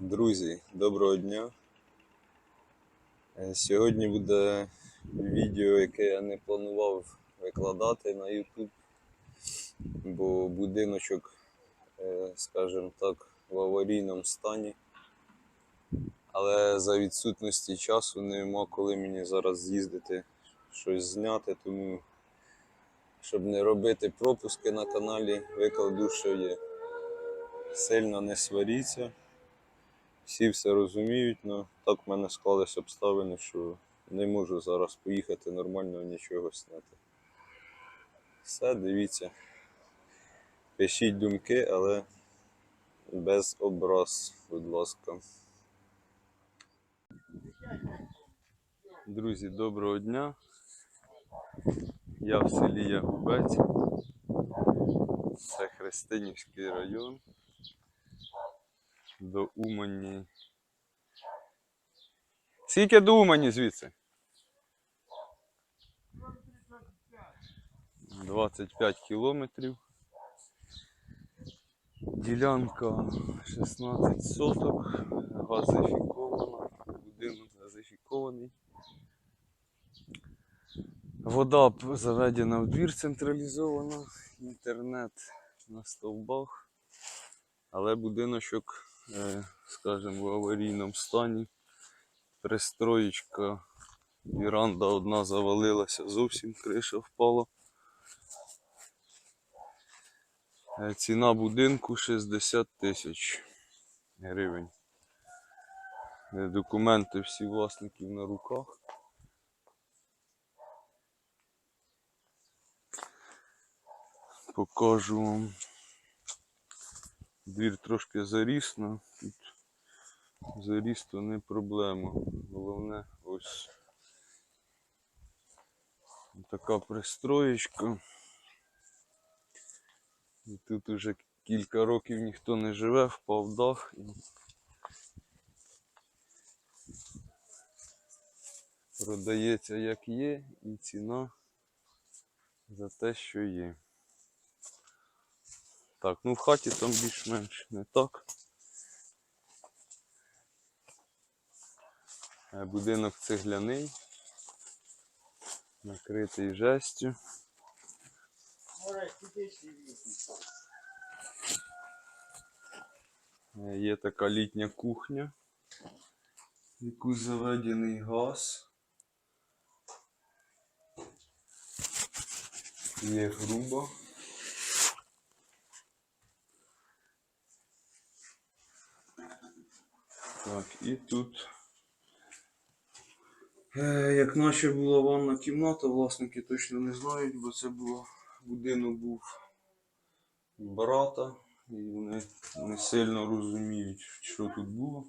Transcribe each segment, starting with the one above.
Друзі, доброго дня. Е, Сьогодні буде відео, яке я не планував викладати на YouTube, бо будиночок, е, скажімо так, в аварійному стані. Але за відсутності часу нема коли мені зараз з'їздити щось зняти, тому щоб не робити пропуски на каналі, викладу, що є. Сильно не сваріться. Всі все розуміють, але так в мене склались обставини, що не можу зараз поїхати нормально нічого зняти. Все, дивіться. Пишіть думки, але без образ, будь ласка. Друзі, доброго дня. Я в селі Ягубець. Це Христинівський район. До Умані. Скільки до Умані звідси? 25 кілометрів. Ділянка 16 соток, газифікована, будинок газифікований. Вода заведена в двір централізована, інтернет на стовбах, але будиночок, скажімо, в аварійному стані. Пристроєчка, віранда одна завалилася, зовсім криша впала. Е, Ціна будинку 60 тисяч гривень. Е, Документи всі власників на руках. Покажу вам. Двір трошки заріс, но тут заріс то не проблема. Головне ось така пристроєчка. І тут уже кілька років ніхто не живе, впав дах. Продається як є, і ціна за те, що є. Так, ну в хаті там більш-менш не так. Е, Будинок цегляний, накритий жестю. Е, Є така літня кухня, в яку заведений газ. Є груба. Так, і тут. Е, Як наче була ванна кімната, власники точно не знають, бо це було будинок був брата, і вони не сильно розуміють, що тут було.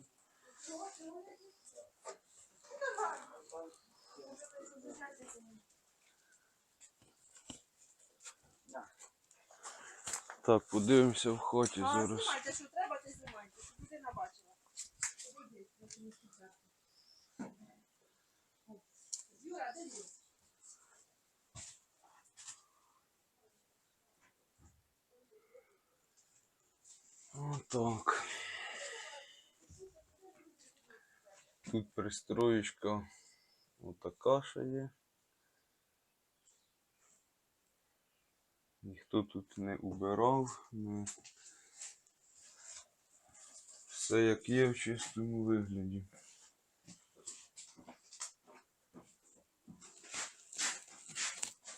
Так, подивимося в хаті зараз. знімайте, що треба, ти знімайте, щоб людина бачила. Юра, де. Тут пристроєчка отака ще є. Ніхто тут не убирав, не... все як є в чистому вигляді.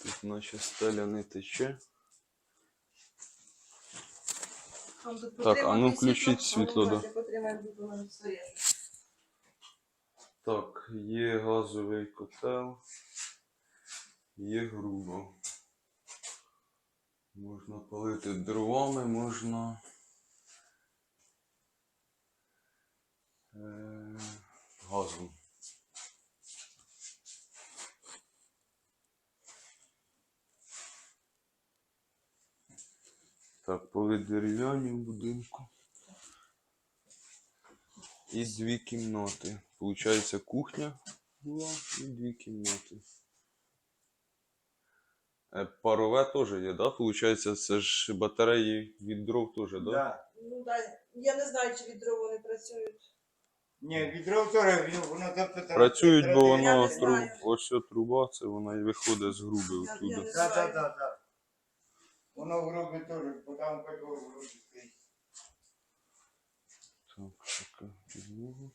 Тут наче стеля не тече. Так, а ну включіть світло, да. Так, є газовий котел, є грубо. Можна палити дровами, можна газом. Так, поли дерев'яні в будинку. І дві кімнати. Получається кухня була і дві кімнати. Е, Парове теж є, да? Получається, це ж батареї від дров теж, да? Да. Ну, да. Я не знаю, чи від дров вони працюють. Ні, відро вторе, він- воно тобто там. Працюють, бо воно не тру... знаю. ось ця труба, це вона і виходить з груби Я- оттуда. я не Так, так, так, так. Воно в грубі теж, бо там котел в грубі стоїть. Так, така підлога.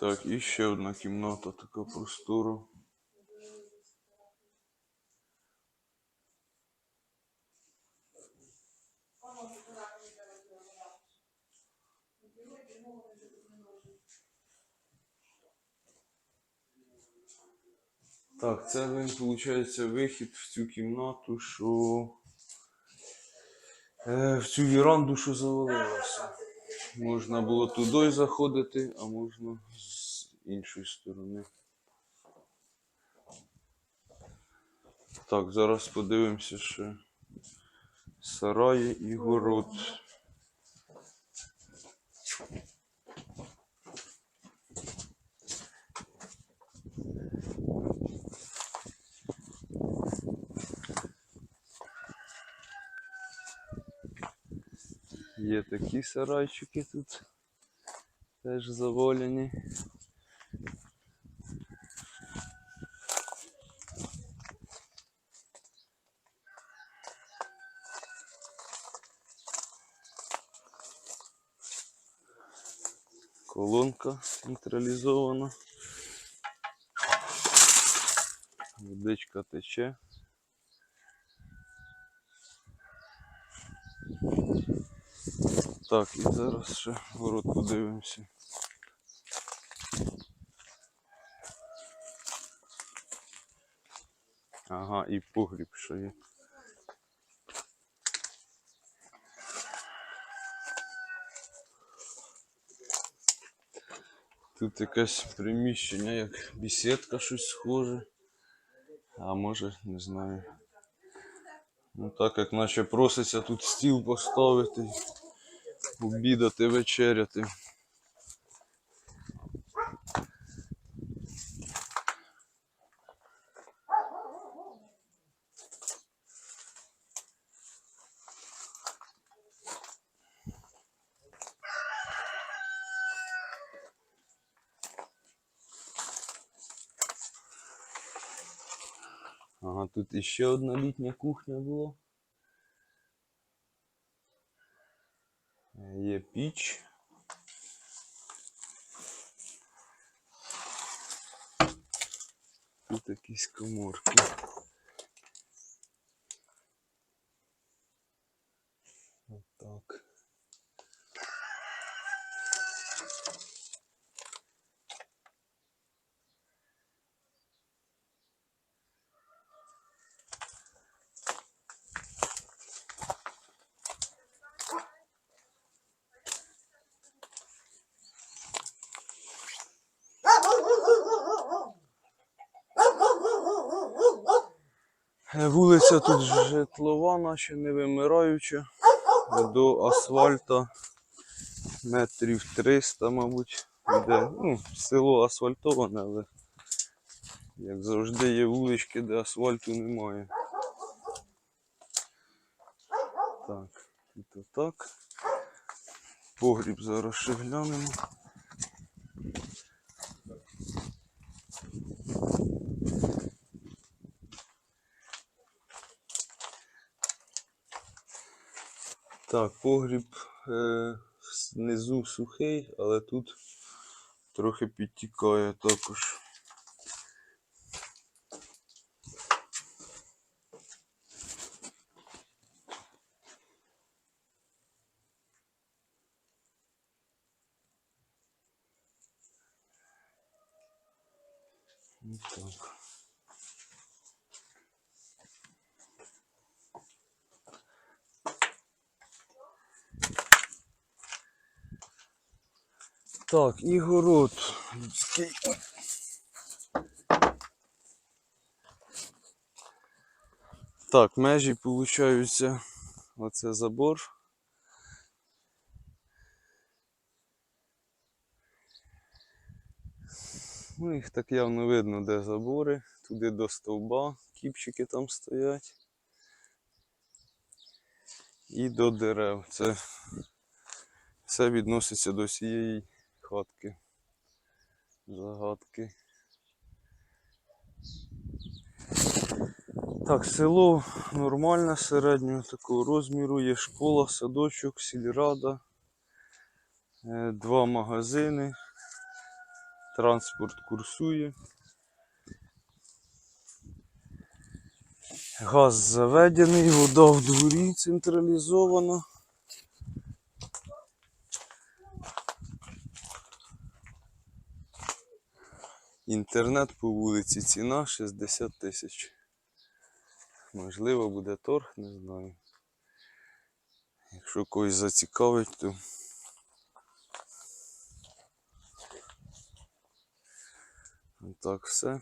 Так, і ще одна кімната така простора. Так, це він, виходить, вихід в цю кімнату, що е, в цю віранду, що завалилася. Можна було туди заходити, а можна з іншої сторони. Так, зараз подивимося ще сараї і город. Є такі сарайчики тут. Теж заволені. Колонка централізована. Водичка тече. Так, і зараз ще город подивимося. Ага, і погріб що є. Тут якесь приміщення, як бесідка щось схоже. А може, не знаю. Ну так як наче проситься тут стіл поставити, обідати, вечеряти. Ага, тут іще одна літня кухня була. Е, Є піч. Тут якісь коморки. Отак. Е, Вулиця тут житлова, наче не вимираюча. До асфальта метрів 300, мабуть. Де, ну, село асфальтоване, але як завжди є вулички, де асфальту немає. Так, тут отак. Погріб зараз ще глянемо. Так, погріб е, знизу сухий, але тут трохи підтікає також. Ну, Так. Так, і город людський. Так, межі получаються. Оце забор. Ну, їх так явно видно, де забори, туди до стовба, кіпчики там стоять. І до дерев. Це все відноситься до цієї хатки. Загадки. Так, село нормальне, середнього такого розміру. Є школа, садочок, сільрада, е, два магазини, транспорт курсує. Газ заведений, вода в дворі централізована. Інтернет по вулиці ціна 60 тисяч. Можливо, буде торг, не знаю. Якщо когось зацікавить, то. Так, все.